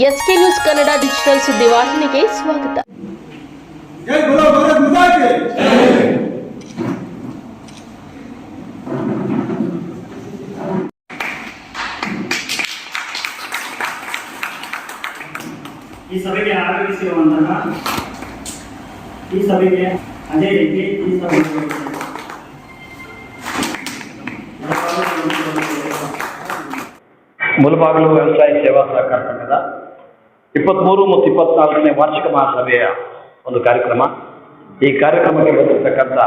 S K news Kannada digital ಸುದ್ದಿವಾಹಿನಿಗೆ ಸ್ವಾಗತ. ಈ ಸಭೆಗೆ ಆಗಮಿಸಿರುವಂತಹ ಈ ಸಭೆಗೆ ಅದೇ ರೀತಿ ಈ ಸಭೆಗೆ ಮುಲಬಾಗಿಲು ವ್ಯವಸಾಯ ಸೇವಾ ಸಹಕಾರ ಸಂಘದ ಇಪ್ಪತ್ತ್ಮೂರು ಮತ್ತು ಇಪ್ಪತ್ನಾಲ್ಕನೇ ವಾರ್ಷಿಕ ಮಹಾಸಭೆಯ ಒಂದು ಕಾರ್ಯಕ್ರಮ. ಈ ಕಾರ್ಯಕ್ರಮಕ್ಕೆ ಬಂದಿರತಕ್ಕಂಥ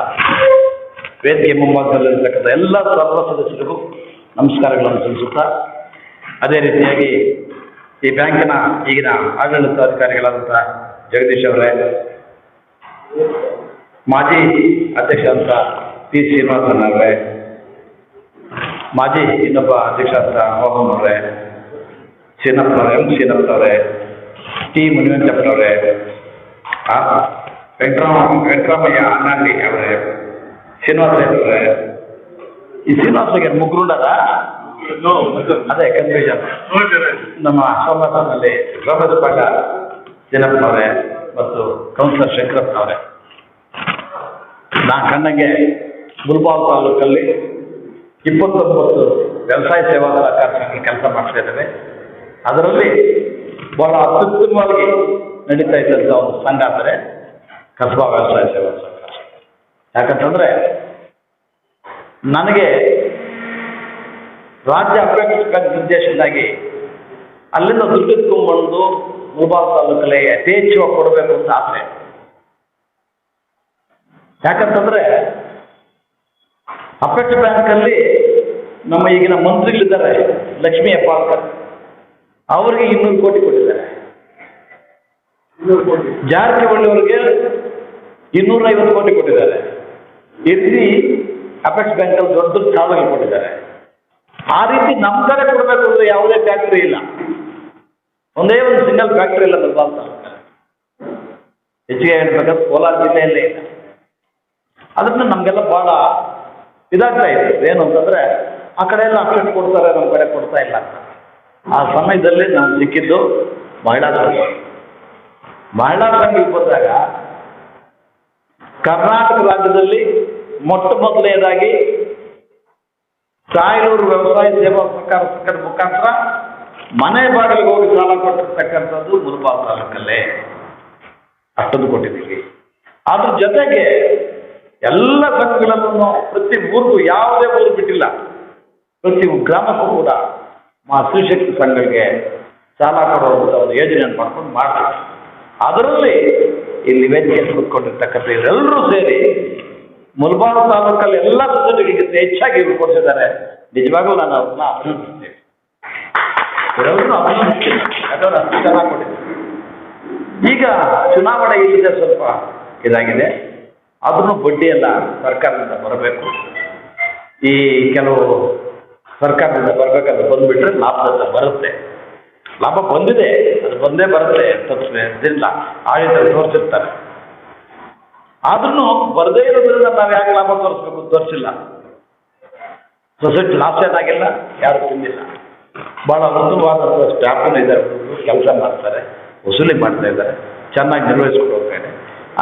ವೇದಿಕೆ ಮುಂಭಾಗದಲ್ಲಿರ್ತಕ್ಕಂಥ ಎಲ್ಲ ಸರ್ವ ಸದಸ್ಯರಿಗೂ ನಮಸ್ಕಾರಗಳನ್ನು ಸಲ್ಲಿಸುತ್ತಾ, ಅದೇ ರೀತಿಯಾಗಿ ಈ ಬ್ಯಾಂಕಿನ ಈಗಿನ ಆಡಳಿತಾಧಿಕಾರಿಗಳಾದಂಥ ಜಗದೀಶ್ ಅವರೇ, ಮಾಜಿ ಅಧ್ಯಕ್ಷರಾದಂಥ ಪಿ ಶ್ರೀನಿವಾಸನ್ ಅವರೇ, ಮಾಜಿ ಇನ್ನೊಬ್ಬ ಅಧ್ಯಕ್ಷ ಅಂತ ಮೋಹನ್ ಅವರೇ ಸೀನಪ್ಪನವರೇ ಎಂ ಸೀನಪ್ಪನವರೇ ಟಿ ಮುನಿವೆಂಕಟಪ್ಪನವರೇ ಆ, ವೆಂಕಟರಾಮ ವೆಂಕಟರಾಮಯ್ಯ ಅಣ್ಣಾಂಡಿ ಅವರೇ ಶ್ರೀನಿವಾಸ ಅವರೇ ಈ ಶ್ರೀನಿವಾಸಗೆ ಮುಗ್ರುಂಡದ ಅದೇ ಕನ್ಫ್ಯೂಷನ್ ನಮ್ಮ ಸೋಮನಾಥನಲ್ಲಿ ರೋಮದ ಪಾಠ ಜನಪ್ಪನವರೇ ಮತ್ತು ಕೌನ್ಸಿಲರ್ ಶಂಕರಪ್ಪನವರೇ ನಾ ಕಣ್ಣಗೆ ಗುಲ್ಬಾಲ್ ತಾಲೂಕಲ್ಲಿ ಇಪ್ಪತ್ತೊಂಬತ್ತು ವ್ಯವಸಾಯ ಸೇವಾ ಸಹಕಾರ ಸಂಘ ಕೆಲಸ ಮಾಡ್ತಾ ಇದ್ದೇವೆ ಅದರಲ್ಲಿ ಬಹಳ ಅತ್ಯುತ್ತಮವಾಗಿ ನಡೀತಾ ಇದ್ದಂಥ ಒಂದು ಸಂಘ ಅಂದರೆ ಕಸಬಾ ವ್ಯವಸಾಯ ಸೇವಾ ಸಂಘ. ಯಾಕಂತಂದ್ರೆ ನನಗೆ ರಾಜ್ಯ ಅಪೇಕ್ಷಿತ ಬ್ಯಾಂಕ್ ನಿರ್ದೇಶನಾಗಿ ಅಲ್ಲಿಂದ ದುಡ್ಡು ಎತ್ಕೊಂಡ್ಬಂದು ಮುಲ್ಬಾಲ್ ತಾಲೂಕಲ್ಲಿ ಯಥೇಚ್ಛವಾಗಿ ಕೊಡಬೇಕು ಅಂತ ಆಸೆ. ಯಾಕಂತಂದ್ರೆ ಅಪೆಕ್ಸ್ ಬ್ಯಾಂಕಲ್ಲಿ ನಮ್ಮ ಈಗಿನ ಮಂತ್ರಿಗಳಿದ್ದಾರೆ ಲಕ್ಷ್ಮೀ ಹೆಬ್ಬಾಳ್ಕರ್. ಅವರಿಗೆ ಇನ್ನೂರು ಕೋಟಿ ಕೊಟ್ಟಿದ್ದಾರೆ. ಜಾರಕಿಹೊಳಿ ಅವರಿಗೆ ಇನ್ನೂರ ಐವತ್ತು ಕೋಟಿ ಕೊಟ್ಟಿದ್ದಾರೆ. ಇಲ್ಲಿ ಅಪೆಕ್ಸ್ ಬ್ಯಾಂಕಲ್ಲಿ ದೊಡ್ಡ ದೊಡ್ಡ ಸಾಲಗಳು ಕೊಟ್ಟಿದ್ದಾರೆ. ಆ ರೀತಿ ನಮ್ಮ ಕಡೆ ಕೊಡಬೇಕು ಅಂದ್ರೆ ಯಾವುದೇ ಫ್ಯಾಕ್ಟ್ರಿ ಇಲ್ಲ. ಒಂದೇ ಒಂದು ಸಿಂಗಲ್ ಫ್ಯಾಕ್ಟ್ರಿ ಇಲ್ಲ ಮಲ್ಬಾಲ್ ತಾಲೂಕಲ್ಲಿ. ಹೆಚ್ಚಿಗೆ ಹೇಳ್ಬೇಕಾದ್ರೆ ಕೋಲಾರ ಜಿಲ್ಲೆಯಲ್ಲೇ ಇಲ್ಲ. ಅದನ್ನ ನಮಗೆಲ್ಲ ಬಹಳ ಇದಾಗ್ತಾ ಇದೆ. ಏನು ಅಂತಂದ್ರೆ ಆ ಕಡೆ ಎಲ್ಲ ಅಷ್ಟು ಕೊಡ್ತಾರೆ ನಮ್ಮ ಕಡೆ ಕೊಡ್ತಾ ಇಲ್ಲ ಅಂತ. ಆ ಸಮಯದಲ್ಲಿ ನಾನು ಸಿಕ್ಕಿದ್ದು ಮಹಿಳಾ ಸಂಘ ಮಹಿಳಾ ಸಂಘಕ್ಕೆ ಬಂದಾಗ ಕರ್ನಾಟಕ ರಾಜ್ಯದಲ್ಲಿ ಮೊಟ್ಟ ಮೊದಲನೇದಾಗಿ ಸಾಯಿನೂರು ವ್ಯವಸಾಯ ಸೇವಾ ಸರ್ಕಾರ ಸಂಘದ ಮುಖಾಂತರ ಮನೆ ಬಾಗಿಲಿಗೆ ಹೋಗಿ ಸಾಲ ಕೊಟ್ಟಿರ್ತಕ್ಕಂಥದ್ದು ಮುಲ್ಬಾಲ್ ತಾಲೂಕಲ್ಲೇ. ಅಷ್ಟೊಂದು ಕೊಟ್ಟಿದ್ದೀವಿ. ಅದ್ರ ಜೊತೆಗೆ ಎಲ್ಲ ಸಂಘಗಳನ್ನು ಪ್ರತಿ ಊರಿಗೂ ಯಾವುದೇ ಊರು ಬಿಟ್ಟಿಲ್ಲ. ಪ್ರತಿ ಗ್ರಾಮಕ್ಕೂ ಕೂಡ. ಮಾ ಸಂಘಗಳಿಗೆ ಸಾಲ ಕೊಡುವಂಥ ಒಂದು ಯೋಜನೆಯನ್ನು ಮಾಡ್ಕೊಂಡು ಮಾಡ್ತಾರೆ. ಅದರಲ್ಲಿ ಇಲ್ಲಿ ವೇದಿಕೆಯಲ್ಲಿ ಕೂತ್ಕೊಂಡಿರ್ತಕ್ಕಂಥ ಇವರೆಲ್ಲರೂ ಸೇರಿ ಮುಲ್ಬಾರ್ ತಾಲೂಕಲ್ಲಿ ಎಲ್ಲ ಸೊಸೈಟಿಗಿಂತ ಹೆಚ್ಚಾಗಿ ಇವರು ಕೊಡ್ತಿದ್ದಾರೆ ನಿಜವಾಗ್ಲೂ ನಾನು ಅವ್ರನ್ನ ಅಭಿನಂದಿಸ್ತೇನೆ. ಇವರೆಲ್ಲರೂ ಅಭಿನಂದಿಸ್ತೀನಿ. ಕೊಟ್ಟಿದ್ದಾರೆ. ಈಗ ಚುನಾವಣೆ ಇಲ್ಲಿದೆ ಸ್ವಲ್ಪ ಇದಾಗಿದೆ. ಅದನ್ನು ಬಡ್ಡಿಯೆಲ್ಲ ಸರ್ಕಾರದಿಂದ ಬರಬೇಕು. ಈ ಕೆಲವು ಸರ್ಕಾರದಿಂದ ಬರಬೇಕಾದ್ರೆ ಬಂದ್ಬಿಟ್ರೆ ಲಾಭದತ್ತ ಬರುತ್ತೆ. ಲಾಭ ಬಂದಿದೆ, ಅದು ಬಂದೇ ಬರುತ್ತೆ ತಪ್ಪಿದೆ ಇದಿಲ್ಲ ಆಡಳಿತ ತೋರಿಸಿರ್ತಾರೆ. ಆದ್ರೂ ಬರದೇ ಇರೋದ್ರಿಂದ ನಾವು ಯಾಕೆ ಲಾಭ ತೋರಿಸ್ಬೇಕು ತೋರಿಸಿಲ್ಲ. ಸೊಸೈಟಿ ಲಾಸ್ ಏನಾಗಿಲ್ಲ, ಯಾರು ತಿಂದಿಲ್ಲ. ಭಾಳ ಮೃದುವಾದ ಸ್ಟಾಫ್ ಇದ್ದಾರೆ ಕೆಲಸ ಮಾಡ್ತಾರೆ, ವಸೂಲಿ ಮಾಡ್ತಾ ಇದ್ದಾರೆ, ಚೆನ್ನಾಗಿ ನಿರ್ವಹಿಸ್ಕೊಂಡು ಹೋಗ್ತಾರೆ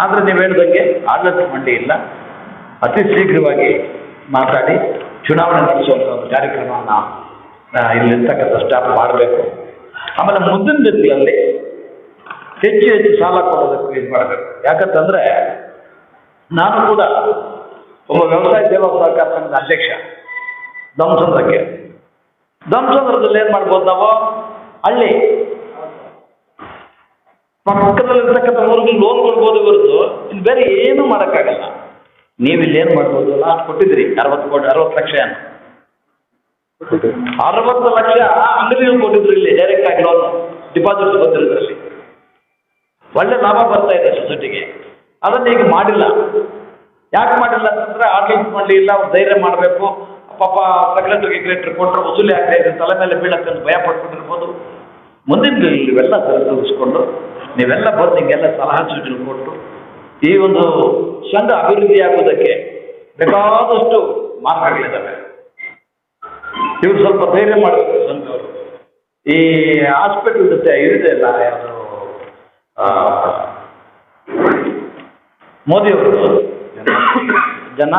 ಆದರೆ ನೀವು ಹೇಳ್ದಂಗೆ ಆಡಳಿತ ಮಂಡಿ ಇಲ್ಲ. ಅತಿ ಶೀಘ್ರವಾಗಿ ಮಾತಾಡಿ ಚುನಾವಣೆ ನಡೆಸುವಂಥ ಒಂದು ಕಾರ್ಯಕ್ರಮವನ್ನು ಇಲ್ಲಿರ್ತಕ್ಕಂಥ ಸ್ಟಾಫ್ ಮಾಡಬೇಕು. ಆಮೇಲೆ ಮುಂದಿನ ದಿನಗಳಲ್ಲಿ ಹೆಚ್ಚು ಹೆಚ್ಚು ಸಾಲ ಕೊಡೋದಕ್ಕೆ ಇದು ಮಾಡಬೇಕು. ಯಾಕಂತಂದ್ರೆ ನಾನು ಕೂಡ ಒಬ್ಬ ವ್ಯವಸಾಯ ಸೇವಾ ಸಹಕಾರ ಸಂಘದ ಅಧ್ಯಕ್ಷ ದಂಸಂದ್ರಕ್ಕೆ ದಂಸಂದ್ರದಲ್ಲಿ ಏನು ಮಾಡ್ಬೋದು ನಾವು? ಹಳ್ಳಿ. ಪಕ್ಕದಲ್ಲಿರ್ತಕ್ಕಂಥ ಊರಿಗೆ ಲೋನ್ ಕೊಡ್ಬೋದು ಹೊರತು ಇಲ್ಲಿ ಬೇರೆ ಏನೂ ಮಾಡೋಕ್ಕಾಗಲ್ಲ. ನೀವು ಇಲ್ಲಿ ಏನು ಮಾಡ್ಬೋದು? ಲಾಸ್ಟ್ ಕೊಟ್ಟಿದ್ರಿ ಅರವತ್ತು ಕೋಟಿ ಅರವತ್ತು ಲಕ್ಷ ಏನು? ಅರವತ್ತು ಲಕ್ಷ ಅಂಗಡಿಗಳು ಕೊಟ್ಟಿದ್ರು ಇಲ್ಲಿ ಡೈರೆಕ್ಟ್ ಆಗಿ ಲೋನ್ ಡಿಪಾಸಿಟ್ ಬಂದಿರೋದ್ರಲ್ಲಿ ಒಳ್ಳೆ ಲಾಭ ಬರ್ತಾ ಇದೆ ಸೊಸೈಟಿಗೆ. ಅದನ್ನ ಈಗ ಮಾಡಿಲ್ಲ. ಯಾಕೆ ಮಾಡಿಲ್ಲ ಅಂತಂದ್ರೆ ಆಡಳಿತ ಮಾಡಲಿ ಇಲ್ಲ ಧೈರ್ಯ ಮಾಡಬೇಕು. ಪಾಪ ಸೆಕ್ರೆಟರಿ ಗಿಕ್ರೆಟರಿ ಕೊಟ್ಟರೆ ವಸೂಲಿ ಆಗ್ತಾ ಇದೆ ತಲೆ ಮೇಲೆ ಬೀಳತ್ತೆ ಅಂತ ಭಯ ಪಡ್ಕೊಂಡಿರ್ಬೋದು ಮುಂದಿನ ಇವೆಲ್ಲ ಇವೆಲ್ಲ ಸರಿದೂಗಿಸ್ಕೊಂಡು ನೀವೆಲ್ಲ ಬಂದು ಹಿಂಗೆಲ್ಲ ಸಲಹಾ ಸೂಚನೆ ಕೊಟ್ಟು ಈ ಒಂದು ಚಂದ ಅಭಿವೃದ್ಧಿ ಆಗೋದಕ್ಕೆ ಬೇಕಾದಷ್ಟು ಮಾರ್ಗಗಳಿದ್ದಾವೆ. ಇವ್ರು ಸ್ವಲ್ಪ ಧೈರ್ಯ ಮಾಡಬೇಕು ಸಂಘವರು ಈ ಹಾಸ್ಪಿಟಲ್ ಜೊತೆ ಇರಿದೆ ಅಲ್ಲ ಯಾವುದು ಮೋದಿಯವರು ಜನ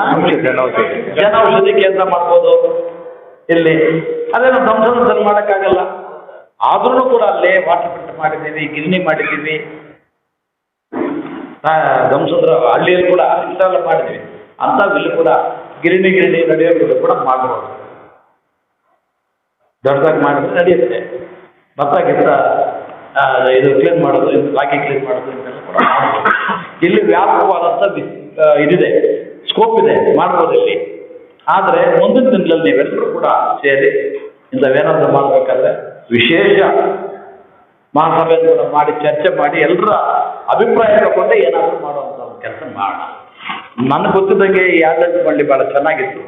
ಜನ ಔಷಧಿ ಕೇಂದ್ರ ಮಾಡ್ಬೋದು. ಇಲ್ಲಿ ಅದೇನು ಸಂಶೋಧನೆ ಮಾಡೋಕ್ಕಾಗಲ್ಲ. ಆದ್ರೂ ಕೂಡ ಅಲ್ಲೇ ವಾಟರ್ ಫಿಲ್ಟರ್ ಮಾಡಿದ್ದೀವಿ ಗಿರಣಿ ಮಾಡಿದ್ದೀವಿ. ದಂಸದ್ರ ಹಳ್ಳಿಯಲ್ಲಿ ಕೂಡ ಇಂಥವೆಲ್ಲ ಮಾಡಿದ್ವಿ. ಅಂಥವಿಲ್ಲಿ ಕೂಡ ಗಿರಣಿ ಗಿರಣಿ ನಡೆಯೋದು ಕೂಡ ಮಾಡ್ಬೋದು. ದೊಡ್ಡದಾಗಿ ಮಾಡಿದ್ರೆ ನಡೆಯುತ್ತೆ. ಭತ್ತ, ಗಿತ್ತ ಇದು ಕ್ಲೀನ್ ಮಾಡೋದು, ಇದು ಬಾಕಿ ಕ್ಲೀನ್ ಮಾಡೋದು ಇಂಥೆಲ್ಲ ಕೂಡ ಇಲ್ಲಿ ವ್ಯಾಪಕವಾದಂಥ ಇದಿದೆ. ಸ್ಕೋಪ್ ಇದೆ. ಮಾಡ್ಬೋದು ಇಲ್ಲಿ. ಆದರೆ ಮುಂದಿನ ದಿನಗಳಲ್ಲಿ ನೀವೆಲ್ಲರೂ ಕೂಡ ಸೇರಿ ಇಂಥವೇನಾದರೂ ಮಾಡಬೇಕಾದ್ರೆ ವಿಶೇಷ ಮಹಾಸಭೆಯನ್ನು ಕೂಡ ಮಾಡಿ ಚರ್ಚೆ ಮಾಡಿ ಎಲ್ಲರ ಅಭಿಪ್ರಾಯ ತಗೊಂಡೆ ಏನಾದರೂ ಮಾಡುವಂಥ ಒಂದು ಕೆಲಸ ಮಾಡೋಣ ನನಗೆ ಗೊತ್ತಿದ್ದಂಗೆ ಈ ಆಡಳಿತ ಮಂಡಳಿ ಭಾಳ ಚೆನ್ನಾಗಿತ್ತು.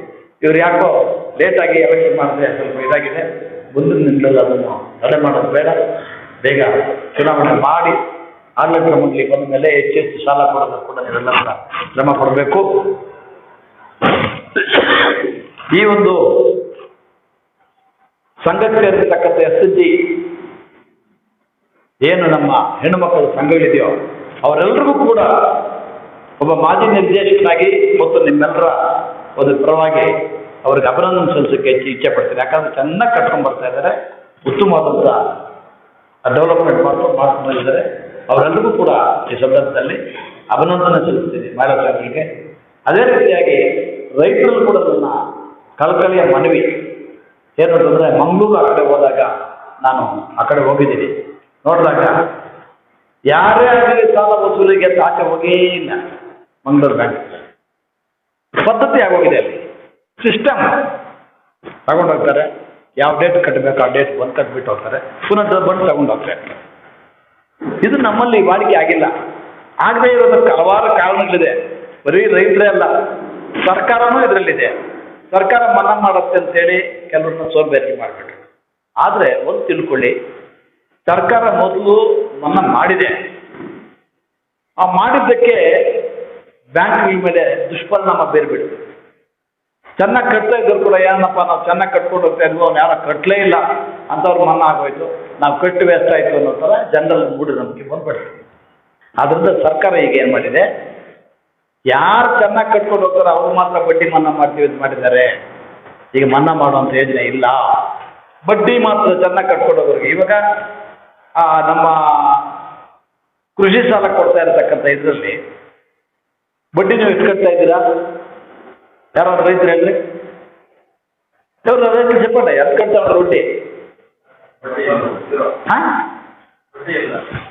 ಇವ್ರು ಯಾಕೋ ಲೇಟಾಗಿ ಎಲೆಕ್ಷನ್ ಮಾಡಿದ್ರೆ ಸ್ವಲ್ಪ ಇದಾಗಿದೆ. ಮುಂದಿನ ನಿಂತಲ್ಲಿ ಅದನ್ನು ತಡೆ ಮಾಡೋದು ಬೇಡ. ಬೇಗ ಚುನಾವಣೆ ಮಾಡಿ. ಆಡಳಿತ ಮಂಡಳಿ ಬಂದ ಮೇಲೆ ಹೆಚ್ಚು ಹೆಚ್ಚು ಸಾಲ ಕೊಡೋದು ಕೂಡ ನೀವೆಲ್ಲ ಕೂಡ ಶ್ರಮ ಕೊಡಬೇಕು. ಈ ಒಂದು ಸಂಘಕ್ಕೆ ಇರತಕ್ಕಂಥ ಎಸ್ ಎಸ್ ಜಿ ಏನು ನಮ್ಮ ಹೆಣ್ಣುಮಕ್ಕಳ ಸಂಘಗಳಿದೆಯೋ ಅವರೆಲ್ಲರಿಗೂ ಕೂಡ ಒಬ್ಬ ಮಾಜಿ ನಿರ್ದೇಶಕನಾಗಿ ಮತ್ತು ನಿಮ್ಮೆಲ್ಲರ ಒಂದು ಪರವಾಗಿ ಅವ್ರಿಗೆ ಅಭಿನಂದನೆ ಸಲ್ಲಿಸೋಕ್ಕೆ ಹೆಚ್ಚು ಇಚ್ಛೆ ಪಡ್ತೀನಿ. ಯಾಕಂದ್ರೆ ಚೆನ್ನಾಗಿ ಕಟ್ಕೊಂಡು ಬರ್ತಾ ಇದ್ದಾರೆ ಉತ್ತಮವಾದಂಥ ಡೆವಲಪ್ಮೆಂಟ್ ಮಾಡ್ಕೊಂಡು ಮಾಡ್ಕೊಂಡು ಬಂದಿದ್ದಾರೆ ಅವರೆಲ್ಲರಿಗೂ ಕೂಡ ಈ ಸಂದರ್ಭದಲ್ಲಿ ಅಭಿನಂದನೆ ಸಲ್ಲಿಸ್ತೀನಿ ಮಹಿಳಾ ಅದೇ ರೀತಿಯಾಗಿ ರೈತರಲ್ಲೂ ಕೂಡ ನನ್ನ ಕಳಕಳಿಯ ಮನವಿ. ಏನಂತಂದರೆ ಮಂಗಳೂರು ಆ ಕಡೆ ಹೋದಾಗ ನಾನು ಆ ಕಡೆ ಹೋಗಿದ್ದೀನಿ. ನೋಡಿದಾಗ, ಯಾರೇ ಆಗಲಿ ಸಾಲ ವಸೂಲಿಗೆ ಅಂತ ಹೋಗೇ ಇಲ್ಲ. ಮಂಗಳೂರು ಬ್ಯಾಂಕ್ ಪದ್ಧತಿ ಆಗೋಗಿದೆ ಅಲ್ಲಿ. ಸಿಸ್ಟಮ್ ತಗೊಂಡು ಹೋಗ್ತಾರೆ. ಯಾವ ಡೇಟ್ ಕಟ್ಟಬೇಕು ಆ ಡೇಟ್ ಬಂದು ಕಟ್ಬಿಟ್ಟು ಹೋಗ್ತಾರೆ. ಪುನಃ ಬಂದು ತಗೊಂಡು ಹೋಗ್ತಾರೆ. ಇದು ನಮ್ಮಲ್ಲಿ ವಾಡಿಕೆ ಆಗಿಲ್ಲ. ಆಗದೇ ಇರೋದಕ್ಕೆ ಹಲವಾರು ಕಾರಣಗಳಿದೆ. ಬರೀ ರೈತರೇ ಅಲ್ಲ, ಸರ್ಕಾರನೂ ಇದರಲ್ಲಿದೆ. ಸರ್ಕಾರ ಮನ್ನಾ ಮಾಡುತ್ತೆ ಅಂತೇಳಿ ಕೆಲವ್ರನ್ನ ಸೋಂಬೇರಿಕೆ ಮಾಡಿಬಿಟ್ರು ಆದರೆ ಒಂದು ತಿಳ್ಕೊಳ್ಳಿ ಸರ್ಕಾರ ಮೊದಲು ಮನ್ನ ಮಾಡಿದೆ. ಆ ಮಾಡಿದ್ದಕ್ಕೆ ಬ್ಯಾಂಕ್ಗಳ ಮೇಲೆ ದುಷ್ಪರಿಣಾಮ ಬೇರ್ಬಿಡ್ತು. ಚೆನ್ನಾಗಿ ಕಟ್ತಾ ಇದ್ರು ಕೂಡ ಏನಪ್ಪ ನಾವು ಚೆನ್ನಾಗಿ ಕಟ್ಕೊಂಡು ಹೋಗ್ತಾ ಇದ್ವಿ, ಅವ್ನು ಯಾರೋ ಕಟ್ಟಲೇ ಇಲ್ಲ ಅಂಥವ್ರು ಮನ್ನಾ ಆಗೋಯ್ತು. ನಾವು ಕಟ್ಟು ವೇಸ್ಟ್ ಆಯಿತು ಅನ್ನೋ ಥರ ಜನರಲ್ ಮೂಢನಂಬಿಕೆ ಬಂದ್ಬಿಡ್ತು. ಅದರಿಂದ ಸರ್ಕಾರ ಈಗ ಏನು ಮಾಡಿದೆ? ಯಾರು ಚೆನ್ನಾಗಿ ಕಟ್ಕೊಂಡು ಹೋಗ್ತಾರೆ ಅವ್ರು ಮಾತ್ರ ಬಡ್ಡಿ ಮನ್ನಾ ಮಾಡ್ತೀವಿ ಅಂತ ಮಾಡಿದ್ದಾರೆ. ಈಗ ಮನ್ನಾ ಮಾಡುವಂಥ ಯೋಜನೆ ಇಲ್ಲ. ಬಡ್ಡಿ ಮಾತ್ರ ಚೆನ್ನಾಗಿ ಕಟ್ಕೊಂಡು ಹೋಗೋರಿಗೆ ಇವಾಗ ಆ ನಮ್ಮ ಕೃಷಿ ಸಾಲ ಕೊಡ್ತಾ ಇರತಕ್ಕಂಥ ಇದರಲ್ಲಿ ಬಡ್ಡಿ ನೀವು ಇಟ್ಕೊಳ್ತಾ ಇದ್ದೀರಾ? ಯಾರಾದ್ರು ರೈತರು ಹೇಳಿ. ಇವ್ರು ರೈತರು ಸಿಬ್ಬಂಡ ಕಟ್ತಾ ಕಟ್ತಾವ್ರ ಬಡ್ಡಿ?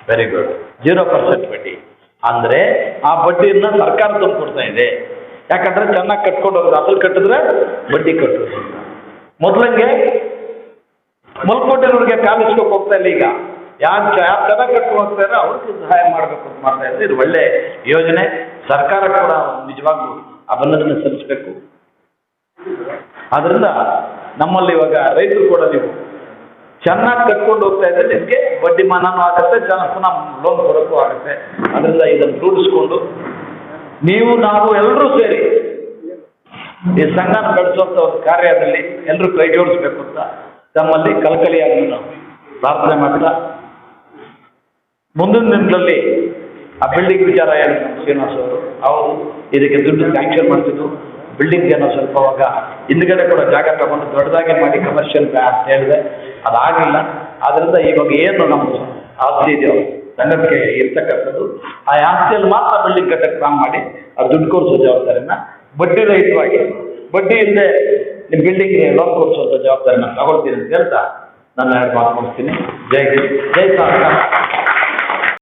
ವೆರಿ ಗುಡ್ ಜೀರೋ ಪರ್ಸೆಂಟ್ ಬಡ್ಡಿ. ಅಂದರೆ ಆ ಬಡ್ಡಿಯನ್ನು ಸರ್ಕಾರ ತಂದು ಕೊಡ್ತಾ ಇದೆ. ಯಾಕಂದ್ರೆ ಚೆನ್ನಾಗಿ ಕಟ್ಕೊಂಡು ಹೋಗೋದು ಅಸಲು ಕಟ್ಟಿದ್ರೆ ಬಡ್ಡಿ ಕಟ್ಟೋದು ಮೊದಲಂಗೆ ಮಲ್ಕೊಂಡಿರೋರಿಗೆ ಕಾಲಿಸ್ಕೋಕೆ ಹೋಗ್ತಾ ಇಲ್ಲ ಈಗ. ಯಾರು ಕಟ್ಕೊಂಡು ಹೋಗ್ತಾರೆ ಅವ್ರಿಗೆ ಸಹಾಯ ಮಾಡಬೇಕು ಅಂತ ಮಾಡ್ತಾ ಇದ್ದಾರೆ. ಇದು ಒಳ್ಳೆ ಯೋಜನೆ. ಸರ್ಕಾರ ಕೂಡ ನಿಜವಾಗ್ಲೂ ಅಭಿನಂದನೆ ಸಲ್ಲಿಸಬೇಕು. ಆದ್ರಿಂದ ನಮ್ಮಲ್ಲಿ ಇವಾಗ ರೈತರು ಕೂಡ ನೀವು ಚೆನ್ನಾಗಿ ಕಟ್ಕೊಂಡು ಹೋಗ್ತಾ ಇದ್ರೆ ನಿಮಗೆ ಬಡ್ಡಿ ಮಾನನೂ ಆಗುತ್ತೆ ಚೆನ್ನಾಗಿ ಪುನಃ ಲೋನ್ ಕೊಡೋಕ್ಕೂ ಆಗುತ್ತೆ. ಅದರಿಂದ ಇದನ್ನು ರೂಢಿಸ್ಕೊಂಡು ನೀವು, ನಾವು ಎಲ್ಲರೂ ಸೇರಿ ಈ ಸಂಘನ ಬೆಳೆಸುವಂಥ ಒಂದು ಕಾರ್ಯದಲ್ಲಿ ಎಲ್ಲರೂ ಕೈ ಜೋಡಿಸ್ಬೇಕು ಅಂತ ತಮ್ಮಲ್ಲಿ ಕಲಕಲಿಯಾಗಿ ನಾವು ಪ್ರಾರ್ಥನೆ ಮಾಡ್ತಾ ಮುಂದಿನ ದಿನಗಳಲ್ಲಿ ಆ ಬಿಲ್ಡಿಂಗ್ ವಿಚಾರ ಏನು ಶ್ರೀನಿವಾಸ್ ಅವರು ಅವರು ಇದಕ್ಕೆ ದುಡ್ಡು ಸ್ಯಾಂಕ್ಷನ್ ಮಾಡ್ತಿದ್ರು. ಬಿಲ್ಡಿಂಗ್ ಏನೋ ಸ್ವಲ್ಪ ಅವಾಗ ಹಿಂದ್ಗಡೆ ಕೂಡ ಜಾಗ ತಗೊಂಡು ದೊಡ್ಡದಾಗಿ ಮಾಡಿ ಕಮರ್ಷಿಯಲ್ ಅಂತ ಹೇಳಿದೆ. ಅದಾಗಲಿಲ್ಲ. ಆದ್ದರಿಂದ ಇವಾಗ ಏನು ನಮ್ಮ ಆಸ್ತಿ ಇದೆಯೋ ಸಂಘಕ್ಕೆ ಇರ್ತಕ್ಕಂಥದ್ದು, ಆ ಆಸ್ತಿಯಲ್ಲಿ ಮಾತ್ರ ಬಿಲ್ಡಿಂಗ್ ಕಟ್ಟಕ್ಕೆ ಪ್ಲಾನ್ ಮಾಡಿ ಆ ದುಡ್ಡು ಕೊಡಿಸೋ ಜವಾಬ್ದಾರಿನ ಬಡ್ಡಿ ರಹಿತವಾಗಿ, ಬಡ್ಡಿ ಇಲ್ಲದೆ ನಿಮ್ಮ ಬಿಲ್ಡಿಂಗ್ಗೆ ಲೋನ್ ಕೊಡಿಸುವಂಥ ಜವಾಬ್ದಾರಿನ ತಗೊಳ್ತೀನಿ ಅಂತ ಹೇಳ್ತಾ ನನ್ನ ಎರಡು ಮಾತು ಕೊಡ್ತೀನಿ ಜೈ ಜೈ